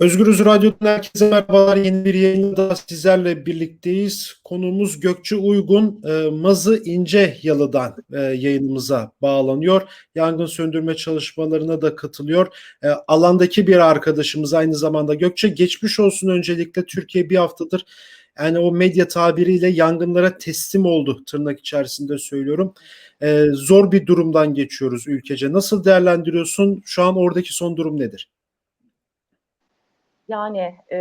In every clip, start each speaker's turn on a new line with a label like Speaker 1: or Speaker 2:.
Speaker 1: Özgürüz Radyo'dan herkese merhabalar. Yeni bir yayında sizlerle birlikteyiz. Konuğumuz Gökçe Uygun, e, Mazı İnce Yalı'dan e, yayınımıza bağlanıyor. Yangın söndürme çalışmalarına da katılıyor. E, alandaki bir arkadaşımız aynı zamanda. Gökçe geçmiş olsun öncelikle. Türkiye bir haftadır yani o medya tabiriyle yangınlara teslim oldu tırnak içerisinde söylüyorum. E, zor bir durumdan geçiyoruz ülkece. Nasıl değerlendiriyorsun? Şu an oradaki son durum nedir?
Speaker 2: Yani e,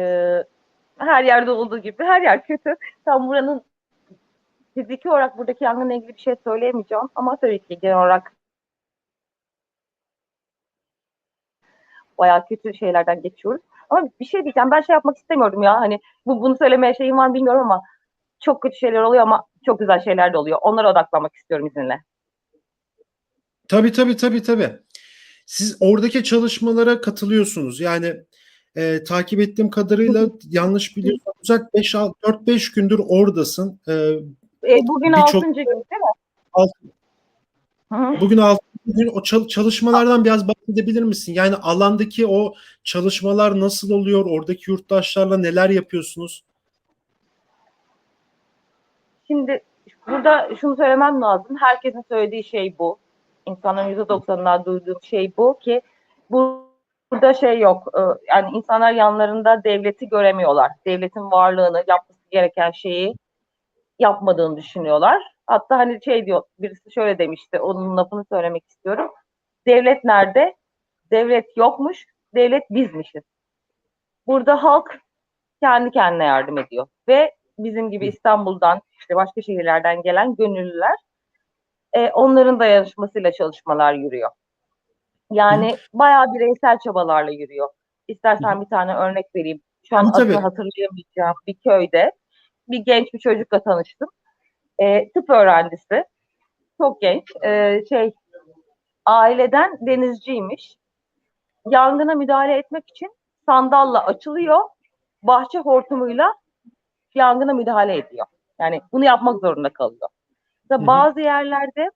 Speaker 2: her yerde olduğu gibi her yer kötü. Tam buranın fiziki olarak buradaki yangınla ilgili bir şey söyleyemeyeceğim ama tabii ki genel olarak bayağı kötü şeylerden geçiyoruz. Ama bir şey diyeceğim ben şey yapmak istemiyordum ya hani bu bunu söylemeye şeyim var bilmiyorum ama çok kötü şeyler oluyor ama çok güzel şeyler de oluyor. Onlara odaklanmak istiyorum izinle.
Speaker 1: Tabii tabii tabii tabii. Siz oradaki çalışmalara katılıyorsunuz. Yani e, takip ettiğim kadarıyla yanlış biliyorsam uzak 4-5 gündür oradasın. E,
Speaker 2: E, bugün
Speaker 1: Birçok-
Speaker 2: altıncı gün değil mi?
Speaker 1: Alt-
Speaker 2: Hı hı.
Speaker 1: bugün 6 gün o çal- çalışmalardan biraz bahsedebilir misin? Yani alandaki o çalışmalar nasıl oluyor? Oradaki yurttaşlarla neler yapıyorsunuz?
Speaker 2: Şimdi burada şunu söylemem lazım. Herkesin söylediği şey bu. İnsanların %90'ından duyduğum şey bu ki bu- burada şey yok. e, Yani insanlar yanlarında devleti göremiyorlar. Devletin varlığını, yapması gereken şeyi yapmadığını düşünüyorlar. Hatta hani şey diyor, birisi şöyle demişti, onun lafını söylemek istiyorum. Devlet nerede? Devlet yokmuş, devlet bizmişiz. Burada halk kendi kendine yardım ediyor. Ve bizim gibi İstanbul'dan, işte başka şehirlerden gelen gönüllüler, e, onların dayanışmasıyla çalışmalar yürüyor. Yani bayağı bireysel çabalarla yürüyor. İstersen bir tane örnek vereyim. Şu an
Speaker 1: Tabii,
Speaker 2: hatırlayamayacağım bir köyde bir genç bir çocukla tanıştım. E, tıp öğrencisi. Çok genç. E, şey aileden denizciymiş. Yangına müdahale etmek için sandalla açılıyor. Bahçe hortumuyla yangına müdahale ediyor. Yani bunu yapmak zorunda kalıyor. Mesela bazı yerlerde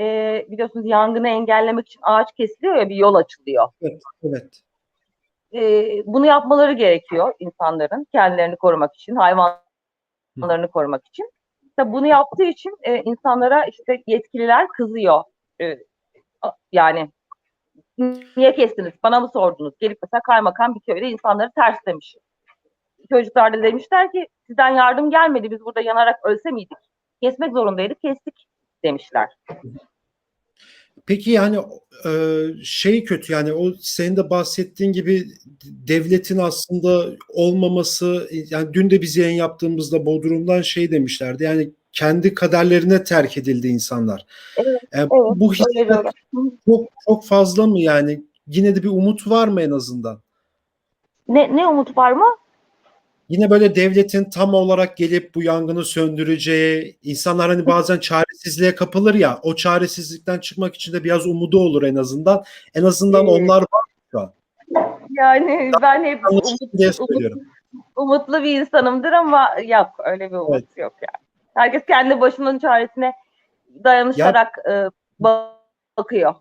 Speaker 2: e, biliyorsunuz yangını engellemek için ağaç kesiliyor ya bir yol açılıyor.
Speaker 1: Evet, evet.
Speaker 2: E, bunu yapmaları gerekiyor insanların kendilerini korumak için, hayvanlarını korumak için. Tabii bunu yaptığı için e, insanlara işte yetkililer kızıyor. E, yani niye kestiniz? Bana mı sordunuz? Gelip mesela kaymakam bir köyde insanları terslemiş. Çocuklar da demişler ki sizden yardım gelmedi. Biz burada yanarak ölse miydik? Kesmek zorundaydık, kestik demişler.
Speaker 1: Peki yani e, şey kötü yani o senin de bahsettiğin gibi devletin aslında olmaması yani dün de biz yayın yaptığımızda Bodrum'dan şey demişlerdi yani kendi kaderlerine terk edildi insanlar.
Speaker 2: Evet,
Speaker 1: E, bu
Speaker 2: öyle
Speaker 1: hissiyat çok çok fazla mı yani yine de bir umut var mı en azından?
Speaker 2: Ne, ne umut var mı?
Speaker 1: Yine böyle devletin tam olarak gelip bu yangını söndüreceği, insanlar hani bazen çaresizliğe kapılır ya, o çaresizlikten çıkmak için de biraz umudu olur en azından. En azından onlar var.
Speaker 2: Yani ben hep umut,
Speaker 1: diye
Speaker 2: umut,
Speaker 1: söylüyorum.
Speaker 2: umutlu bir insanımdır ama yok öyle bir umut
Speaker 1: Evet.
Speaker 2: yok yani. Herkes kendi başının çaresine dayanışarak e, ba- bakıyor.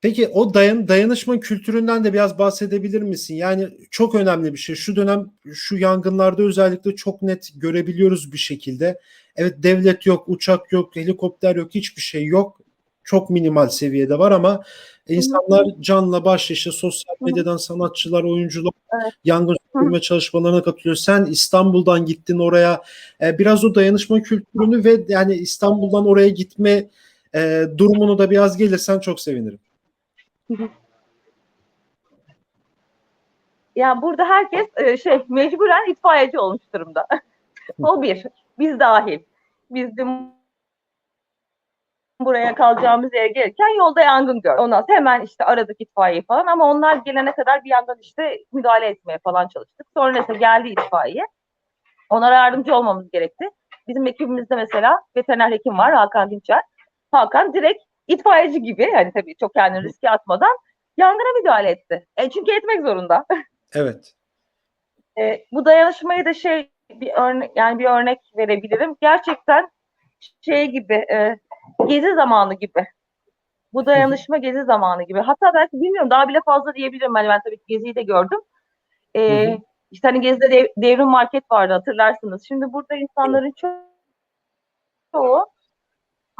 Speaker 1: Peki o dayan, dayanışma kültüründen de biraz bahsedebilir misin? Yani çok önemli bir şey. Şu dönem şu yangınlarda özellikle çok net görebiliyoruz bir şekilde. Evet devlet yok, uçak yok, helikopter yok, hiçbir şey yok. Çok minimal seviyede var ama insanlar canla başla işte sosyal medyadan sanatçılar, oyuncular
Speaker 2: Evet.
Speaker 1: yangın söndürme çalışmalarına katılıyor. Sen İstanbul'dan gittin oraya. Ee, biraz o dayanışma kültürünü ve yani İstanbul'dan oraya gitme e, durumunu da biraz gelirsen çok sevinirim.
Speaker 2: Yani burada herkes e, şey mecburen itfaiyeci olmuş durumda. o bir. Biz dahil. Biz de buraya kalacağımız yere gelirken yolda yangın gör. Ondan sonra hemen işte aradık itfaiye falan ama onlar gelene kadar bir yandan işte müdahale etmeye falan çalıştık. Sonra neyse geldi itfaiye. Onlara yardımcı olmamız gerekti. Bizim ekibimizde mesela veteriner hekim var Hakan Dinçer. Hakan direkt itfaiyeci gibi yani tabii çok kendini riske atmadan yangına müdahale etti. E, çünkü etmek zorunda.
Speaker 1: Evet.
Speaker 2: E, bu dayanışmayı da şey bir örnek yani bir örnek verebilirim. Gerçekten şey gibi e, gezi zamanı gibi. Bu dayanışma gezi zamanı gibi. Hatta belki bilmiyorum daha bile fazla diyebilirim. Hani ben tabii geziyi de gördüm. E,
Speaker 1: Hı hı.
Speaker 2: işte hani Gezi'de dev- devrim market vardı hatırlarsınız. Şimdi burada insanların ço- çoğu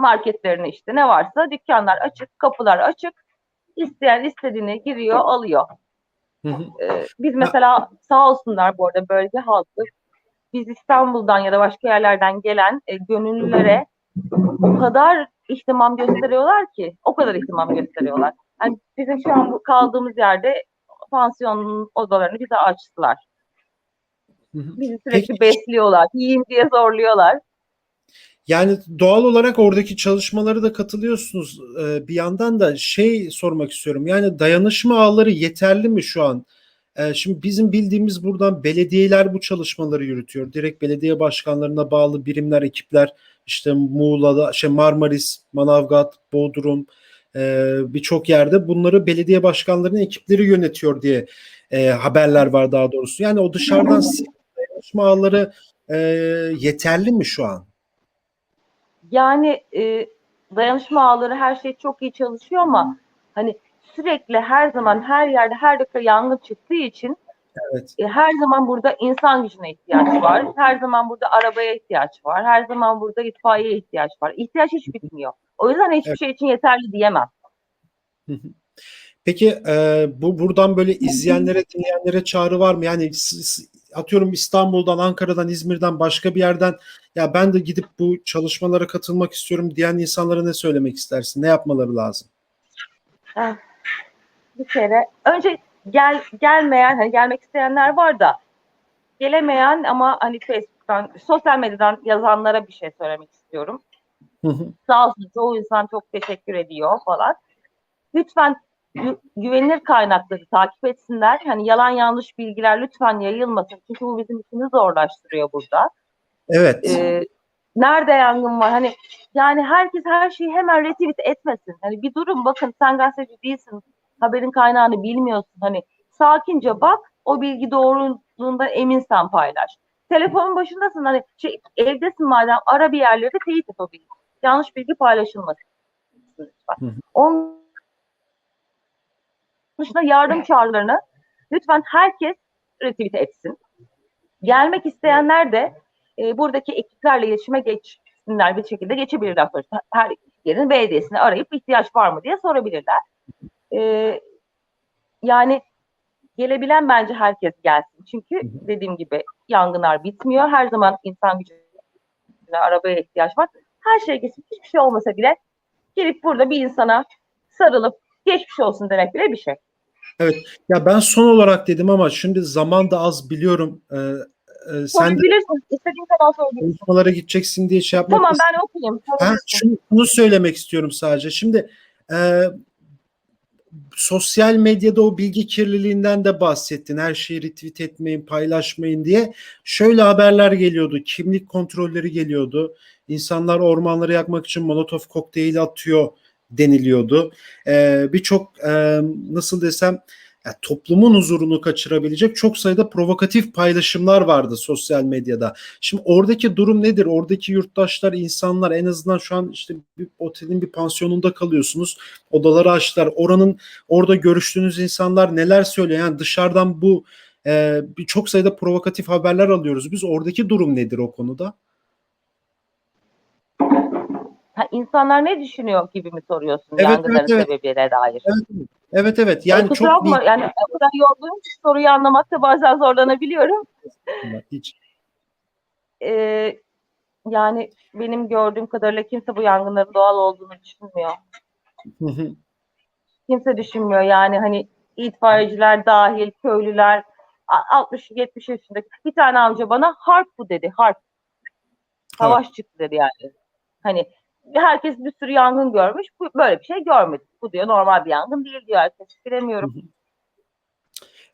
Speaker 2: marketlerine işte ne varsa dükkanlar açık, kapılar açık. İsteyen istediğini giriyor, alıyor. Ee, biz mesela sağ olsunlar bu arada bölge halkı biz İstanbul'dan ya da başka yerlerden gelen e, gönüllülere o kadar ihtimam gösteriyorlar ki o kadar ihtimam gösteriyorlar. Yani bizim şu an kaldığımız yerde pansiyonun odalarını bize açtılar. Bizi sürekli
Speaker 1: Peki.
Speaker 2: besliyorlar. Yiyin diye zorluyorlar.
Speaker 1: Yani doğal olarak oradaki çalışmaları da katılıyorsunuz. Ee, bir yandan da şey sormak istiyorum. Yani dayanışma ağları yeterli mi şu an? Ee, şimdi bizim bildiğimiz buradan belediyeler bu çalışmaları yürütüyor. Direkt belediye başkanlarına bağlı birimler, ekipler işte Muğla'da, şey Marmaris, Manavgat, Bodrum e, birçok yerde bunları belediye başkanlarının ekipleri yönetiyor diye e, haberler var daha doğrusu. Yani o dışarıdan dayanışma ağları e, yeterli mi şu an?
Speaker 2: Yani e, dayanışma ağları her şey çok iyi çalışıyor ama hani sürekli her zaman her yerde her dakika yangın çıktığı için
Speaker 1: Evet.
Speaker 2: e, her zaman burada insan gücüne ihtiyaç var. Her zaman burada arabaya ihtiyaç var. Her zaman burada itfaiyeye ihtiyaç var. İhtiyaç hiç bitmiyor. O yüzden hiçbir
Speaker 1: Evet.
Speaker 2: şey için yeterli diyemem.
Speaker 1: Peki e, bu buradan böyle izleyenlere, dinleyenlere çağrı var mı? Yani atıyorum İstanbul'dan, Ankara'dan, İzmir'den başka bir yerden ya ben de gidip bu çalışmalara katılmak istiyorum diyen insanlara ne söylemek istersin? Ne yapmaları lazım?
Speaker 2: Bir kere önce gel gelmeyen hani gelmek isteyenler var da gelemeyen ama hani Facebook'tan, sosyal medyadan yazanlara bir şey söylemek istiyorum. Sağ olsun çoğu insan çok teşekkür ediyor falan. Lütfen güvenilir kaynakları takip etsinler. Hani yalan yanlış bilgiler lütfen yayılmasın. Çünkü bu bizim işimizi zorlaştırıyor burada.
Speaker 1: Evet.
Speaker 2: Ee, nerede yangın var? Hani yani herkes her şeyi hemen retweet etmesin. Hani bir durun bakın sen gazeteci değilsin. Haberin kaynağını bilmiyorsun. Hani sakince bak o bilgi doğruluğunda eminsen paylaş. Telefonun başındasın hani şey, evdesin madem ara bir yerleri teyit et o bilgi. Yanlış bilgi paylaşılmasın. lütfen.
Speaker 1: Hı hı.
Speaker 2: Onun dışında yardım çağrılarını lütfen herkes retweet etsin. Gelmek isteyenler de e, buradaki ekiplerle iletişime geçsinler bir şekilde geçebilirler. Her yerin belediyesini arayıp ihtiyaç var mı diye sorabilirler. E, yani gelebilen bence herkes gelsin. Çünkü dediğim gibi yangınlar bitmiyor. Her zaman insan gücüne, arabaya ihtiyaç var. Her şey geçip hiçbir şey olmasa bile gelip burada bir insana sarılıp geçmiş olsun demek bile bir şey.
Speaker 1: Ya ben son olarak dedim ama şimdi zaman da az biliyorum. Ee, e, sen de
Speaker 2: Sorabilirsin. İstediğin kadar sorabilirsin.
Speaker 1: konuşmalara gideceksin diye şey yapmak
Speaker 2: Tamam ben okuyayım.
Speaker 1: Ha,
Speaker 2: Sorabilirsin.
Speaker 1: şunu, şunu söylemek istiyorum sadece. Şimdi e, sosyal medyada o bilgi kirliliğinden de bahsettin. Her şeyi retweet etmeyin, paylaşmayın diye. Şöyle haberler geliyordu. Kimlik kontrolleri geliyordu. İnsanlar ormanları yakmak için molotof kokteyli atıyor deniliyordu. E, Birçok e, nasıl desem ya toplumun huzurunu kaçırabilecek çok sayıda provokatif paylaşımlar vardı sosyal medyada. Şimdi oradaki durum nedir? Oradaki yurttaşlar, insanlar en azından şu an işte bir otelin bir pansiyonunda kalıyorsunuz. Odaları açtılar. Oranın orada görüştüğünüz insanlar neler söylüyor? Yani dışarıdan bu e, çok sayıda provokatif haberler alıyoruz. Biz oradaki durum nedir o konuda?
Speaker 2: Ha, insanlar ne düşünüyor gibi mi soruyorsun
Speaker 1: Evet,
Speaker 2: yangınların
Speaker 1: evet, evet.
Speaker 2: sebebine dair?
Speaker 1: Evet, evet. evet.
Speaker 2: Yani Kusura
Speaker 1: çok
Speaker 2: bakma yani o kadar yorgunum ki soruyu anlamakta bazen zorlanabiliyorum.
Speaker 1: hiç.
Speaker 2: Ee, yani benim gördüğüm kadarıyla kimse bu yangınların doğal olduğunu düşünmüyor. Kimse düşünmüyor yani hani itfaiyeciler dahil, köylüler, 60-70 yaşındaki bir tane amca bana harp bu dedi, harp. Savaş çıktı dedi yani. Hani herkes bir sürü yangın görmüş, bu, böyle bir şey görmedi. Bu diyor normal bir yangın değil diyor herkes. Bilemiyorum.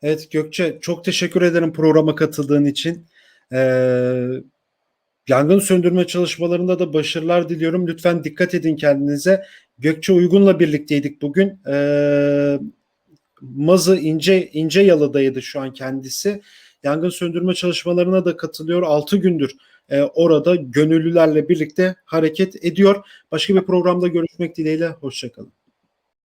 Speaker 1: Evet Gökçe çok teşekkür ederim programa katıldığın için. Ee, yangın söndürme çalışmalarında da başarılar diliyorum. Lütfen dikkat edin kendinize. Gökçe Uygun'la birlikteydik bugün. Ee, Mazı İnce İnce Yalı'daydı şu an kendisi. Yangın söndürme çalışmalarına da katılıyor. 6 gündür e, orada gönüllülerle birlikte hareket ediyor. Başka bir programda görüşmek dileğiyle. Hoşçakalın.